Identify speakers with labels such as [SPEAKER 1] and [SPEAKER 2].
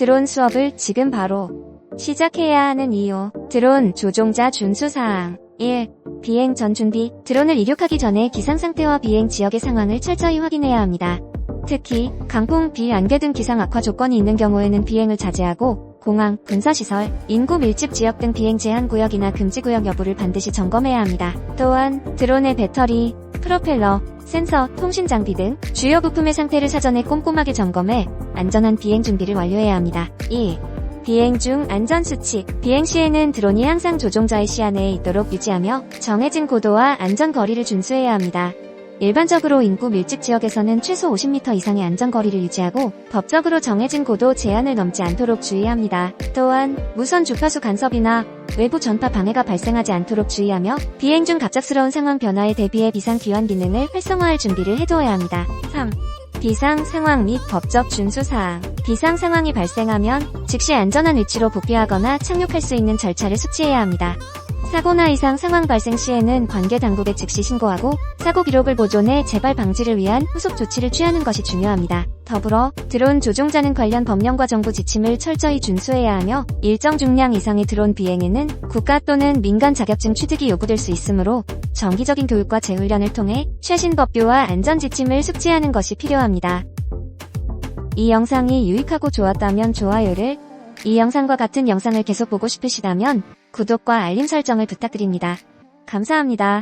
[SPEAKER 1] 드론 수업을 지금 바로 시작해야 하는 이유. 드론 조종자 준수사항. 1. 비행 전 준비. 드론을 이륙하기 전에 기상 상태와 비행 지역의 상황을 철저히 확인해야 합니다. 특히 강풍, 비, 안개 등 기상 악화 조건이 있는 경우에는 비행을 자제하고 공항, 군사시설, 인구 밀집 지역 등 비행 제한 구역이나 금지 구역 여부를 반드시 점검해야 합니다. 또한 드론의 배터리, 프로펠러, 센서, 통신 장비 등 주요 부품의 상태를 사전에 꼼꼼하게 점검해 안전한 비행 준비를 완료해야 합니다. 2. 비행 중 안전 수칙. 비행 시에는 드론이 항상 조종자의 시야 내에 있도록 유지하며 정해진 고도와 안전 거리를 준수해야 합니다. 일반적으로 인구 밀집 지역에서는 최소 50m 이상의 안전거리를 유지하고 법적으로 정해진 고도 제한을 넘지 않도록 주의합니다. 또한 무선 주파수 간섭이나 외부 전파 방해가 발생하지 않도록 주의하며 비행 중 갑작스러운 상황 변화에 대비해 비상 귀환 기능을 활성화할 준비를 해두어야 합니다. 3. 비상 상황 및 법적 준수 사항. 비상 상황이 발생하면 즉시 안전한 위치로 복귀하거나 착륙할 수 있는 절차를 숙지해야 합니다. 사고나 이상 상황 발생 시에는 관계 당국에 즉시 신고하고 사고 기록을 보존해 재발 방지를 위한 후속 조치를 취하는 것이 중요합니다. 더불어 드론 조종자는 관련 법령과 정부 지침을 철저히 준수해야 하며 일정 중량 이상의 드론 비행에는 국가 또는 민간 자격증 취득이 요구될 수 있으므로 정기적인 교육과 재훈련을 통해 최신 법규와 안전 지침을 숙지하는 것이 필요합니다. 이 영상이 유익하고 좋았다면 좋아요를, 이 영상과 같은 영상을 계속 보고 싶으시다면 구독과 알림 설정을 부탁드립니다. 감사합니다.